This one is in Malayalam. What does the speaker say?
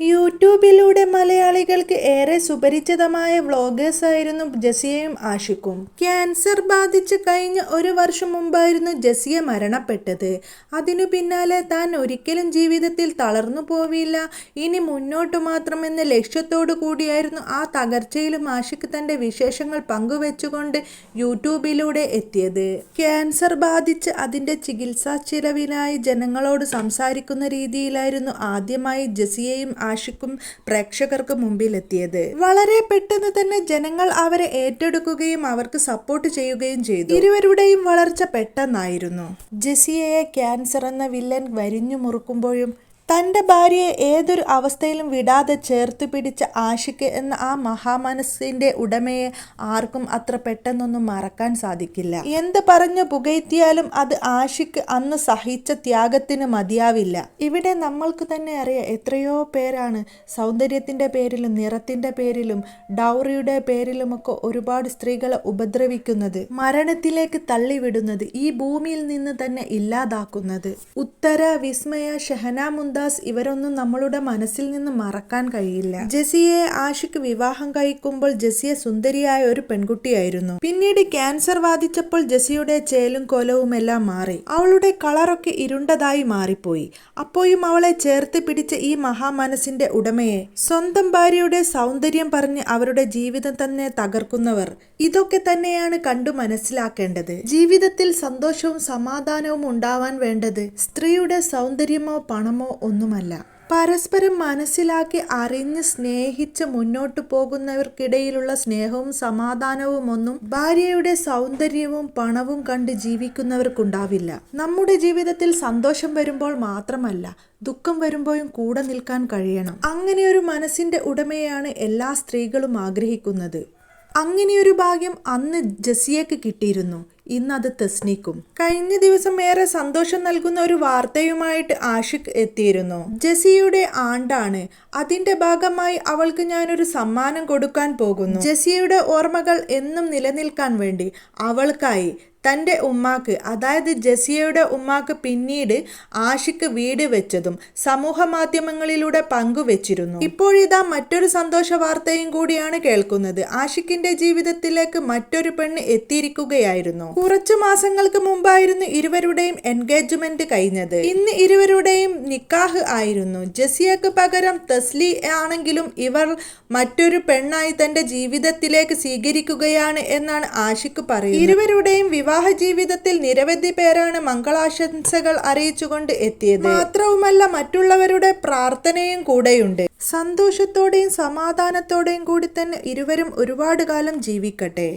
യൂട്യൂബിലൂടെ മലയാളികൾക്ക് ഏറെ സുപരിചിതമായ വ്ളോഗേഴ്സ് ആയിരുന്നു ജസിയയും ആഷിക്കും ക്യാൻസർ ബാധിച്ച് കഴിഞ്ഞ ഒരു വർഷം മുമ്പായിരുന്നു ജസിയ മരണപ്പെട്ടത്. അതിനു പിന്നാലെ താൻ ഒരിക്കലും ജീവിതത്തിൽ തളർന്നു പോവില്ല. ഇനി മുന്നോട്ട് മാത്രമെന്ന ലക്ഷ്യത്തോടു കൂടിയായിരുന്നു ആ തകർച്ചയിലും ആഷിക്ക് തന്റെ വിശേഷങ്ങൾ പങ്കുവെച്ചുകൊണ്ട് യൂട്യൂബിലൂടെ എത്തിയത്. ക്യാൻസർ ബാധിച്ച് അതിന്റെ ചികിത്സാ ചിലവിനായി ജനങ്ങളോട് സംസാരിക്കുന്ന രീതിയിലായിരുന്നു ആദ്യമായി ജസിയയും ആഷിക്കും പ്രേക്ഷകർക്ക് മുമ്പിലെത്തിയത്. വളരെ പെട്ടെന്ന് തന്നെ ജനങ്ങൾ അവരെ ഏറ്റെടുക്കുകയും അവർക്ക് സപ്പോർട്ട് ചെയ്യുകയും ചെയ്തു. ഇരുവരുടെയും വളർച്ച പെട്ടെന്നായിരുന്നു. ജെസിയയെ ക്യാൻസർ എന്ന വില്ലൻ വരിഞ്ഞു മുറുക്കുമ്പോഴും തന്റെ ഭാര്യയെ ഏതൊരു അവസ്ഥയിലും വിടാതെ ചേർത്ത് പിടിച്ച ആഷിക്ക് എന്ന ആ മഹാമനസ്സിന്റെ ഉടമയെ ആർക്കും അത്ര പെട്ടെന്നൊന്നും മറക്കാൻ സാധിക്കില്ല. എന്ത് പറഞ്ഞു പുകഴ്ത്തിയാലും അത് ആഷിക്ക് അന്ന് സഹിച്ച ത്യാഗത്തിന് മതിയാവില്ല. ഇവിടെ നമ്മൾക്ക് തന്നെ അറിയാം എത്രയോ പേരാണ് സൗന്ദര്യത്തിന്റെ പേരിലും നിറത്തിന്റെ പേരിലും ഡൗറിയുടെ പേരിലുമൊക്കെ ഒരുപാട് സ്ത്രീകളെ ഉപദ്രവിക്കുന്നത് മരണത്തിലേക്ക് തള്ളിവിടുന്നത് ഈ ഭൂമിയിൽ നിന്ന് തന്നെ ഇല്ലാതാക്കുന്നത്. ഉത്തര വിസ്മയ ഷഹന മുന്താസ് ഇവരൊന്നും നമ്മളുടെ മനസ്സിൽ നിന്ന് മറക്കാൻ കഴിയില്ല. ജെസിയെ ആഷിക്ക് വിവാഹം കഴിക്കുമ്പോൾ ജെസിയെ സുന്ദരിയായ ഒരു പെൺകുട്ടിയായിരുന്നു. പിന്നീട് ക്യാൻസർ ബാധിച്ചപ്പോൾ ജെസിയുടെ ചേലും കൊലവും എല്ലാം മാറി. അവളുടെ കളറൊക്കെ ഇരുണ്ടതായി മാറിപ്പോയി. അപ്പോഴും അവളെ ചേർത്ത് പിടിച്ച ഈ മഹാമനസിന്റെ ഉടമയെ സ്വന്തം ഭാര്യയുടെ സൗന്ദര്യം പറഞ്ഞ് അവരുടെ ജീവിതം തന്നെ തകർക്കുന്നവർ ഇതൊക്കെ തന്നെയാണ് കണ്ടു മനസ്സിലാക്കേണ്ടത്. ജീവിതത്തിൽ സന്തോഷവും സമാധാനവും ഉണ്ടാവാൻ വേണ്ടത് സ്ത്രീയുടെ സൗന്ദര്യമോ പണമോ ഒന്നുമല്ല. പരസ്പരം മനസ്സിലാക്കി അറിഞ്ഞ് സ്നേഹിച്ച് മുന്നോട്ട് പോകുന്നവർക്കിടയിലുള്ള സ്നേഹവും സമാധാനവും ഒന്നും ഭാര്യയുടെ സൗന്ദര്യവും പണവും കണ്ട് ജീവിക്കുന്നവർക്കുണ്ടാവില്ല. നമ്മുടെ ജീവിതത്തിൽ സന്തോഷം വരുമ്പോൾ മാത്രമല്ല ദുഃഖം വരുമ്പോഴും കൂടെ നിൽക്കാൻ കഴിയണം. അങ്ങനെ ഒരു മനസ്സിന്റെ ഉടമയാണ് എല്ലാ സ്ത്രീകളും ആഗ്രഹിക്കുന്നത്. അങ്ങനെയൊരു ഭാഗ്യം അന്ന് ജസിയക്ക് കിട്ടിയിരുന്നു. ഇന്ന് അത് തെസ്നിക്കും. കഴിഞ്ഞ ദിവസം ഏറെ സന്തോഷം നൽകുന്ന ഒരു വാർത്തയുമായിട്ട് ആഷിഖ് എത്തിയിരുന്നു. ജെസിയുടെ ആണ്ടാണ്. അതിന്റെ ഭാഗമായി അവൾക്ക് ഞാനൊരു സമ്മാനം കൊടുക്കാൻ പോകുന്നു. ജെസിയുടെ ഓർമ്മകൾ എന്നും നിലനിൽക്കാൻ വേണ്ടി അവൾക്കായി തന്റെ ഉമ്മാക്ക് അതായത് ജസിയയുടെ ഉമ്മാക്ക് പിന്നീട് ആഷിക്ക് വീട് വെച്ചതും സമൂഹ മാധ്യമങ്ങളിലൂടെ പങ്കുവച്ചിരുന്നു. ഇപ്പോഴിതാ മറ്റൊരു സന്തോഷ വാർത്തയും കൂടിയാണ് കേൾക്കുന്നത്. ആഷിക്കിന്റെ ജീവിതത്തിലേക്ക് മറ്റൊരു പെണ്ണ് എത്തിയിരിക്കുകയായിരുന്നു. കുറച്ചു മാസങ്ങൾക്ക് മുമ്പായിരുന്നു ഇരുവരുടെയും എൻഗേജ്മെന്റ് കഴിഞ്ഞത്. ഇന്ന് ഇരുവരുടെയും നിക്കാഹ് ആയിരുന്നു. ജസിയക്ക് പകരം തസ്ലി ആണെങ്കിലും ഇവർ മറ്റൊരു പെണ്ണായി തന്റെ ജീവിതത്തിലേക്ക് സ്വീകരിക്കുകയാണ് എന്നാണ് ആഷിക്ക് പറയുന്നത്. ഇരുവരുടെയും വിവാഹ ജീവിതത്തിൽ നിരവധി പേരാണ് മംഗളാശംസകൾ അറിയിച്ചുകൊണ്ട് എത്തിയത്. മാത്രവുമല്ല മറ്റുള്ളവരുടെ പ്രാർത്ഥനയും കൂടെയുണ്ട്. സന്തോഷത്തോടെയും സമാധാനത്തോടെയും കൂടി തന്നെ ഇരുവരും ഒരുപാട് കാലം ജീവിക്കട്ടെ.